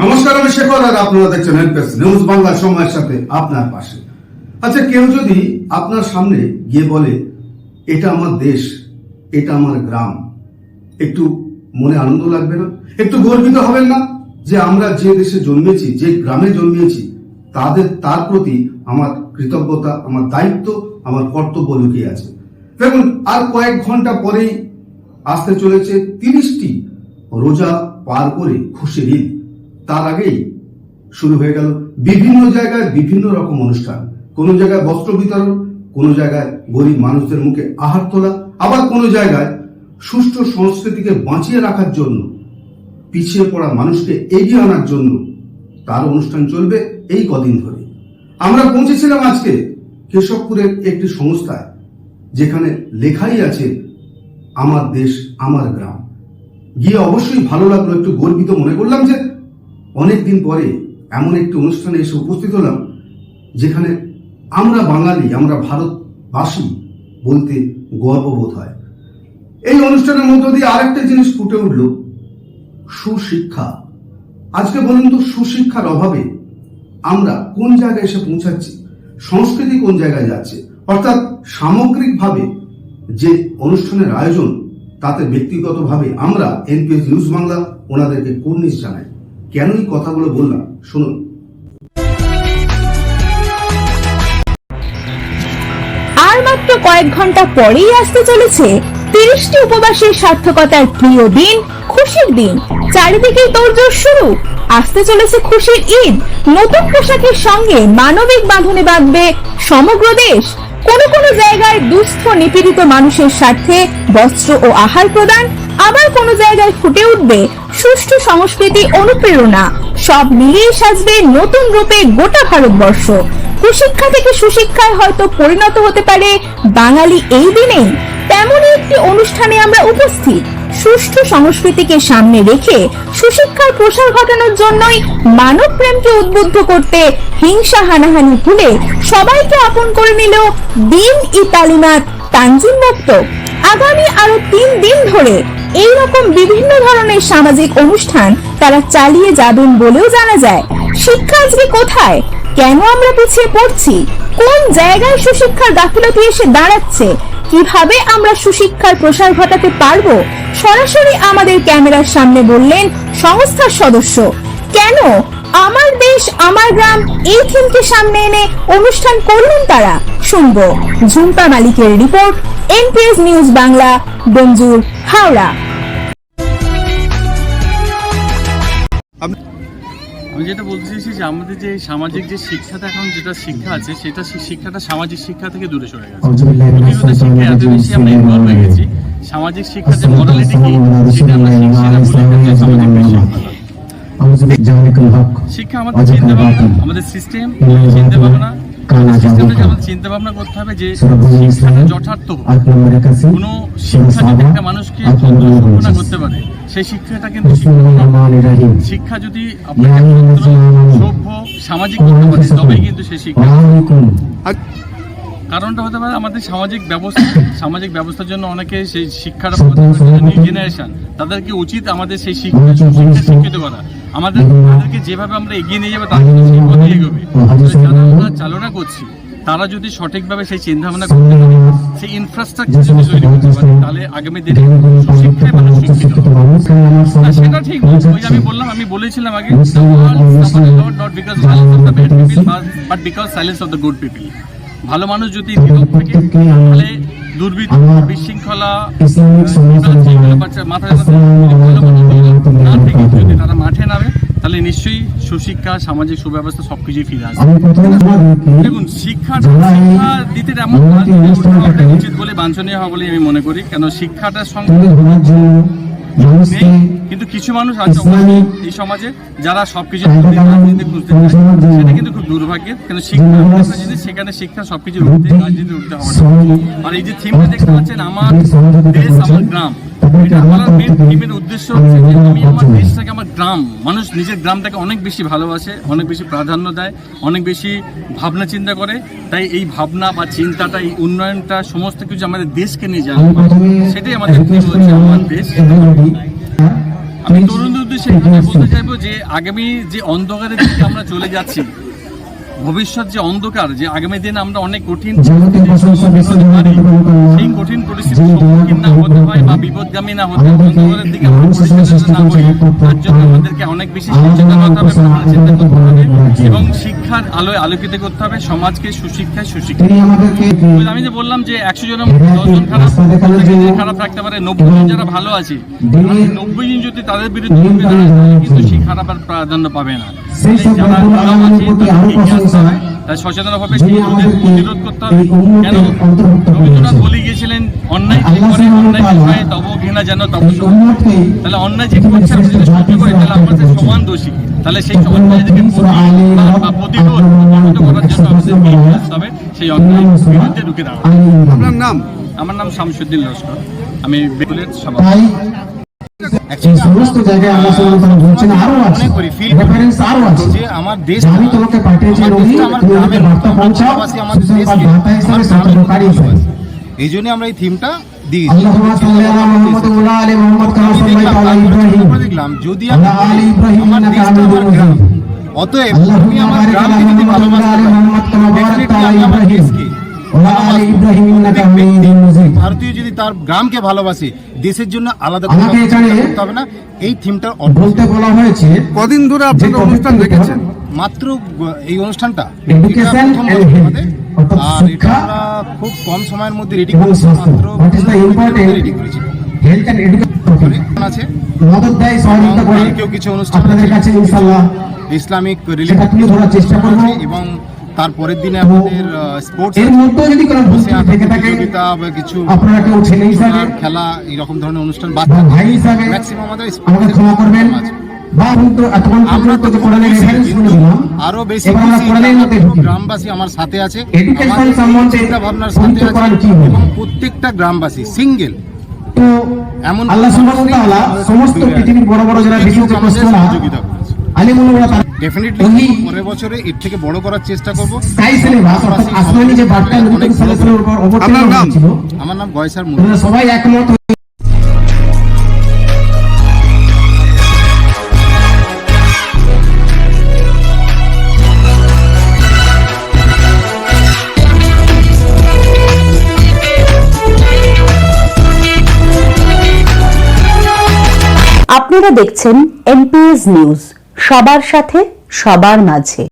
নমস্কার, আমি শেখর, আর আপনারা দেখছেন এনপিএস নিউজ বাংলা সময়ের সাথে আপনার পাশে। আচ্ছা কেউ যদি আপনার সামনে গিয়ে বলে, এটা আমার দেশ, এটা আমার গ্রাম, একটু মনে আনন্দ লাগবে না? একটু গর্বিত হবেন না? যে আমরা যে দেশে জন্মেছি, যে গ্রামে জন্মেছি, তাদের, তার প্রতি আমার কৃতজ্ঞতা, আমার দায়িত্ব, আমার কর্তব্য লুকিয়ে আছে। দেখুন, আর কয়েক ঘণ্টা পরেই আসতে চলেছে তিরিশটি রোজা পার করে খুশির ঈদ। তার আগেই শুরু হয়ে গেল বিভিন্ন জায়গায় বিভিন্ন রকম অনুষ্ঠান। কোনো জায়গায় বস্ত্র বিতরণ, কোনো জায়গায় গরিব মানুষদের মুখে আহার তোলা, আবার কোনো জায়গায় সুষ্ঠু সংস্কৃতিকে বাঁচিয়ে রাখার জন্য, পিছিয়ে পড়া মানুষকে এগিয়ে আনার জন্য তার অনুষ্ঠান চলবে এই কদিন ধরে। আমরা পৌঁছেছিলাম আজকে কেশবপুরের একটি সংস্থায়, যেখানে লেখাই আছে, আমার দেশ, আমার গ্রাম। গিয়ে অবশ্যই ভালো লাগল, একটু গর্বিত মনে করলাম যে অনেকদিন পরে এমন একটি অনুষ্ঠানে এসে উপস্থিত হলাম, যেখানে আমরা বাঙালি, আমরা ভারতবাসী বলতে গর্ববোধ হয়। এই অনুষ্ঠানের মধ্য দিয়ে আরেকটা জিনিস ফুটে উঠল, সুশিক্ষা। আজকে বলুন তো, সুশিক্ষার অভাবে আমরা কোন জায়গায় এসে পৌঁছাচ্ছি, সংস্কৃতি কোন জায়গায় যাচ্ছে? অর্থাৎ সামগ্রিকভাবে যে অনুষ্ঠানের আয়োজন, তাতে ব্যক্তিগতভাবে আমরা এনপিএস নিউজ বাংলা ওনাদেরকে কুর্নিশ জানাই। কেন কথাগুলো বললাম? শুনুন। আর মাত্র কয়েক ঘণ্টা পরেই আসতে চলেছে তিরিশটি উপবাসের সার্থকতার প্রিয় দিন, খুশির দিন। চারিদিকেই তোড়জোড় শুরু। আসতে চলেছে খুশির ঈদ। নতুন পোশাকের সঙ্গে মানবিক বাঁধনে বাঁধবে সমগ্র দেশ। কোন কোনো জায়গায় দুস্থ, নিপীড়িত মানুষের স্বার্থে বস্ত্র ও আহার প্রদান, আবার কোনো জায়গায় ফুটে উঠবে সুষ্ঠু সংস্কৃতি অনুপ্রেরণা। সব মিলিয়ে সাজবে নতুন রূপে গোটা ভারতবর্ষ। কুশিক্ষা থেকে সুশিক্ষায় হয়তো পরিণত হতে পারে বাঙালি এই দিনেই। তেমনই একটি অনুষ্ঠানে আমরা উপস্থিত। সুষ্ঠু সংস্কৃতিকে সামনে রেখে সুশিক্ষার প্রসার ঘটানোর জন্যই মানব প্রেমকে উদ্বুদ্ধ করতে হিংসা হানাহানি ভুলে সবাইকে আপন করে নিল দিন ই তালিমাত তানজিম মুক্ত। আগামী আরও তিন দিন ধরে এই রকম বিভিন্ন ধরনের সামাজিক অনুষ্ঠান তারা চালিয়ে যাবেন বলেও জানা যায়। শিক্ষা আজকে কোথায়? কেন আমরা পিছিয়ে পড়ছি? কোন জায়গায় সুশিক্ষার গাফিলতি এসে দাঁড়াচ্ছে? কীভাবে আমরা সুশিক্ষার প্রসার ঘটাতে পারব? সরাসরি আমাদের ক্যামেরার সামনে বললেন সংস্থার সদস্য। কেন? আমার দেশ, আমার গ্রাম, এই থিমকে সামনে এনে অনুষ্ঠান করলেন তারা? শুনব। ঝুম্পা মালিকের রিপোর্ট, এনপিএস নিউজ বাংলা বঞ্জুর হাওড়া। আমি যেটা বলতে চাইছি যে আমাদের যে সামাজিক যে শিক্ষাটা এখন যেটা শিক্ষা আছে সেটা শিক্ষাটা সামাজিক শিক্ষা থেকে দূরে সরে গেছে পুঁথিগত শিক্ষায় এত বেশি আমরা ইনভলভ হয়ে গেছি সামাজিক শিক্ষা যে মরালিটি কি সেটা আমরা বলে সামাজিক শিক্ষা শিক্ষা আমাদের চিন্তা ভাবনা আমাদের সিস্টেম চিন্তা ভাবনা চিন্তা ভাবনা করতে হবে যে যথার্থ। কোনো শিক্ষা যদি একটা মানুষকে সম্পূর্ণ করতে পারে সেই শিক্ষাটা কিন্তু শিক্ষা। যদি আপনাকে সভ্য সামাজিক করতে পারে তবেই কিন্তু সেই শিক্ষা। কারণটা হতে পারে আমাদের সামাজিক ব্যবস্থা। সামাজিক ব্যবস্থার জন্য অনেকে সেই শিক্ষাটা নিউ জেনারেশন তাদেরকে উচিত আমাদের সেই শিক্ষা শিক্ষা শিক্ষিত করা। আমাদের তাদেরকে যেভাবে আমরা এগিয়ে নিয়ে যাব তারা কিন্তু সেই পথে এগোবে। যারা আমরা চালনা করছি তারা যদি সঠিকভাবে সেই চিন্তা ভাবনা করতে পারে সেই ইনফ্রাস্ট্রাকচার যদি তৈরি করতে পারে তাহলে আগামী দিনে সুশিক্ষায় মানুষ শিক্ষিত হবে। সেটা ঠিক ওই আমি বললাম আমি বলেছিলাম আগে world suffered a lot not because violence of the bad people but- but ভালো মানুষ যদি থাকে তাহলে দুর্বৃত্ত বিশৃঙ্খলা মাথায় না থেকে যদি তারা মাঠে নামে তাহলে নিশ্চয়ই সুশিক্ষা সামাজিক সুব্যবস্থা সবকিছুই ফিরে আসবে। দেখুন শিক্ষা শিক্ষা দিতে এমন উচিত বলে বাঞ্ছনীয় হবে বলে আমি মনে করি। কেন শিক্ষাটার সঙ্গে কিন্তু কিছু মানুষ আছে এই সমাজে যারা সবকিছু রাজনীতি খুঁজতে চায়। সেটা কিন্তু খুব দুর্ভাগ্যের কেন শিক্ষা জিনিস সেখানে শিক্ষা সবকিছু উঠতে রাজনীতি উঠতে হবে আর এই যে থিমটা দেখতে পাচ্ছেন আমার দেশ আমার গ্রাম এটা আমার থিমের উদ্দেশ্য হচ্ছে যে আমি আমি আমার দেশটাকে আমার গ্রাম মানুষ নিজের গ্রামটাকে অনেক বেশি ভালোবাসে অনেক বেশি প্রাধান্য দেয় অনেক বেশি ভাবনা চিন্তা করে। তাই এই ভাবনা বা চিন্তাটা এই উন্নয়নটা সমস্ত কিছু আমাদের দেশকে নিয়ে যাওয়া সেটাই আমাদের থিম হচ্ছে আমার দেশ। আমি তরুণদের উদ্দেশ্যে বলতে চাইব যে আগামী যে অন্ধকারের দিকে আমরা চলে যাচ্ছি ভবিষ্যৎ যে অন্ধকার যে আগামী দিনে আমরা অনেক কঠিন সেই কঠিন পরিস্থিতির সম্মুখীন না হতে হয় বা বিপদগামী না হতে অন্ধকারের দিকে তার জন্য আমাদেরকে অনেক বেশি সচেতন হতে হবে চিন্তা করতে হবে এবং শিক্ষার আলোয় আলোকিত করতে হবে সমাজকে সুশিক্ষায় সুশিক্ষা তিনি আমাদেরকে ওই আমি যে বললাম যে একশো জনের দশজন খারাপ খারাপ থাকতে পারে নব্বই জন যারা ভালো আছে নব্বই জন যদি তাদের বিরুদ্ধে কিন্তু সেই খারাপ আর প্রাধান্য পাবে না। সেই সব যারা খারাপ আছে, প্রতি তাদের আরও এগিয়ে আসতে প্রশংসা। হবে। তাই সচেতনভাবে যিনি সেই ওদের আমাদেরকে প্রতিরোধ করতে হবে। কেন? রবীন্দ্রনাথ বলে গিয়েছিলেন অন্যায় যে করে অন্যায় বিষয়ে তব ঘৃণা যেন তব তাহলে অন্যায় যে করছে আমরা যদি সহ্য করি তাহলে আমরা হিসেবে যে আখ্যায়িত সমান দোষী। তাহলে সেই প্রতিরোধ প্রতিরোধ করার জন্য আমাদের হবে সেই অন্যায় বিরুদ্ধে দাঁড়ানো আপনার নাম? আমার নাম শামসুদ্দিন লস্কর। আমি সমস্ত জায়গায় আল্লাহ সুবহানাহু ওয়া বলছেন আরও আছে। করি, feel করি। রেফারেন্স আরও আছে। আমার দেশ আমি তোমাকে পাঠিয়েছি আমার নবী দেশটা আমার তুমি আমাকে বার্তা পৌঁছাও। সুসংবাদ দেশকে, হিসাবে সতর্ককারী হিসাবে এই জন্য আমরা এই থিমটা দেখলাম, যদি আমার দেশটা আমার গ্রাম। অতএব আমি আমার ভালোবাসতে পারি। আমি আমার দেশকে। ভারতীয় যদি তার গ্রামকে ভালোবাসে দেশের জন্য আলাদা আমাকে এখানে হবে না। এই থিমটার বলতে বলা হয়েছে কদিন ধরে যে অনুষ্ঠান মাত্র এই অনুষ্ঠানটা। আর এটা খুব কম সময়ের মধ্যে রেডি করেছি মাত্র what is the important ready করেছি। হেলথ এন্ড এডুকেশন আছে। মদত দেয় সহযোগিতা করে। কালকেও কিছু অনুষ্ঠান আপনাদের কাছে ইনশাল্লাহ ইসলামিক সেটা চেষ্টা করব। এবং তারপরের দিনে আমাদের স্পোর্টস এর মধ্যেও যদি কোনো ত্রুটি থেকে থাকে বা কিছু আপনারা কেউ ছেলে হিসাবে খেলা এরকম ধরনের অনুষ্ঠান বাচ্চা ভাই হিসাবে ম্যাক্সিমাম আমাদের আমাকে ক্ষমা করবেন আমরা তো আরও বেশি মধ্যে গ্রামবাসী আমার সাথে আছে চিন্তা ভাবনার সাথে আছে? এবং প্রত্যেকটা গ্রামবাসী সিঙ্গেল তো এমন আল্লাহ কোনো সুবহানাহু ওয়া তাআলা সমস্ত পৃথিবীর বড় বড় যারা বিশেষ সহযোগিতা। আলিমুল্লাহ তাআলা ডেফিনেটলি পরের বছরে এর থেকে বড় করার চেষ্টা করব। স্কাই সিলেবাস আসমানি যে বার্তা নবী সাল্লাল্লাহু আলাইহি ওয়াসাল্লামের উপর নাম? আমার নাম গয়সার ওনারা সবাই একমত আপনারা দেখছেন এনপিএস নিউজ সবার সাথে সবার মাঝে।